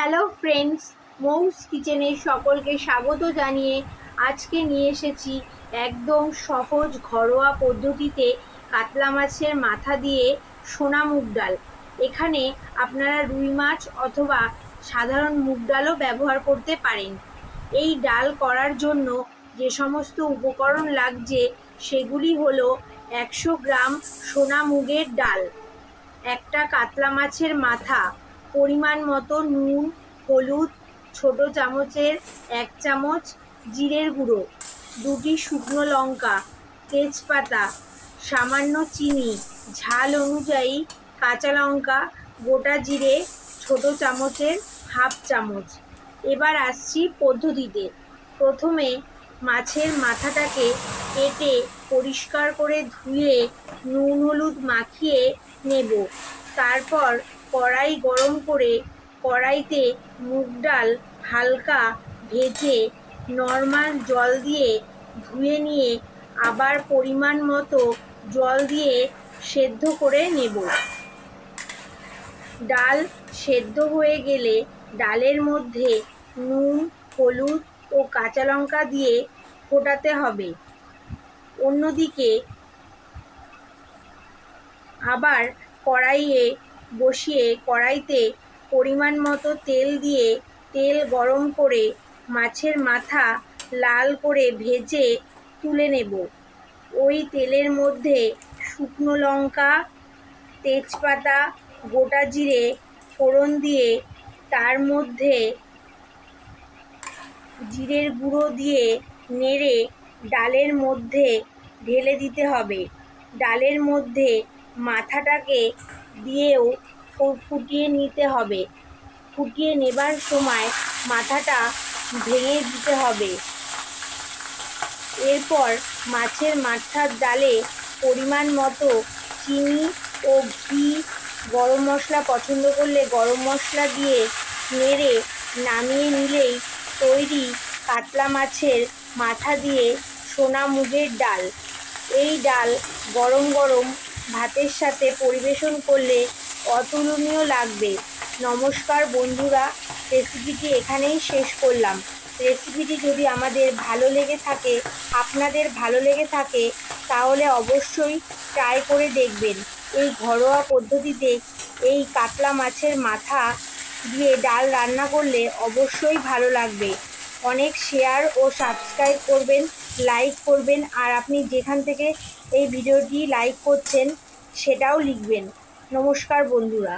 Hello friends মৌস কিচেনে সকলকে স্বাগত জানিয়ে আজকে নিয়ে এসেছি একদম সহজ ঘরোয়া পদ্ধতিতে কাতলা মাছের মাথা দিয়ে সোনা মুগ ডাল। এখানে আপনারা রুই মাছ অথবা সাধারণ মুগ ডালও ব্যবহার করতে পারেন। এই ডাল করার জন্য যে সমস্ত উপকরণ লাগছে, সেগুলি হলো একশো গ্রাম সোনা মুগের ডাল, একটা কাতলা মাছের মাথা পরিমাণ মতো নুন, হলুদ, ছোট চামচের এক চামচ, জিরের গুঁড়ো, দুটি শুকনো লঙ্কা, তেজপাতা, সামান্য চিনি, ঝাল অনুযায়ী কাঁচা লঙ্কা, গোটা জিরে, ছোট চামচের হাফ চামচ। এবার আসছি পদ্ধতিতে। প্রথমে মাছের মাথাটাকে কেটে পরিষ্কার করে ধুয়ে নুন, হলুদ মাখিয়ে নেব। তারপর কড়াই গরম করে কড়াইতে মুগ ডাল হালকা ভেজে নর্মাল জল দিয়ে ধুয়ে নিয়ে আবার পরিমাণ মতো জল দিয়ে সেদ্ধ করে নেব। ডাল সেদ্ধ হয়ে গেলে ডালের মধ্যে নুন, হলুদ ও কাঁচা লঙ্কা দিয়ে ফোটাতে হবে। অন্যদিকে আবার কড়াইয়ে বসিয়ে কড়াইতে পরিমাণ মতো তেল দিয়ে তেল গরম করে মাছের মাথা লাল করে ভেজে তুলে নেব। ওই তেলের মধ্যে শুকনো লঙ্কা, তেজপাতা, গোটা জিরে, ফোড়ন দিয়ে তার মধ্যে জিরের গুঁড়ো দিয়ে নেড়ে ডালের মধ্যে ঢেলে দিতে হবে। ডালের মধ্যে মাথাটাকে দিয়েও ফুটিয়ে নিতে হবে। ফুটিয়ে নেবার সময় মাথাটা ভেঙে দিতে হবে। এরপর মাছের মাথার ডালে পরিমাণ মতো চিনি ও ঘি, গরম মশলা পছন্দ করলে গরম মশলা দিয়ে নেড়ে নামিয়ে নিলেই তৈরি কাতলা মাছের মাথা দিয়ে সোনা মুগের ডাল। এই ডাল গরম গরম ভাতের সাথে পরিবেশন করলে অতুলনীয় লাগবে। নমস্কার বন্ধুরা, রেসিপিটি এখানেই শেষ করলাম। রেসিপিটি যদি আমাদের ভালো লেগে থাকে, আপনাদের ভালো লেগে থাকে, তাহলে অবশ্যই ট্রাই করে দেখবেন। এই ঘরোয়া পদ্ধতিতে এই কাতলা মাছের মাথা দিয়ে ডাল রান্না করলে অবশ্যই ভালো লাগবে। অনেক শেয়ার ও সাবস্ক্রাইব করবেন। লাইক করবেন আর আপনি যেখান থেকে এই ভিডিওটি লাইক করছেন সেটাও লিখবেন। নমস্কার বন্ধুরা।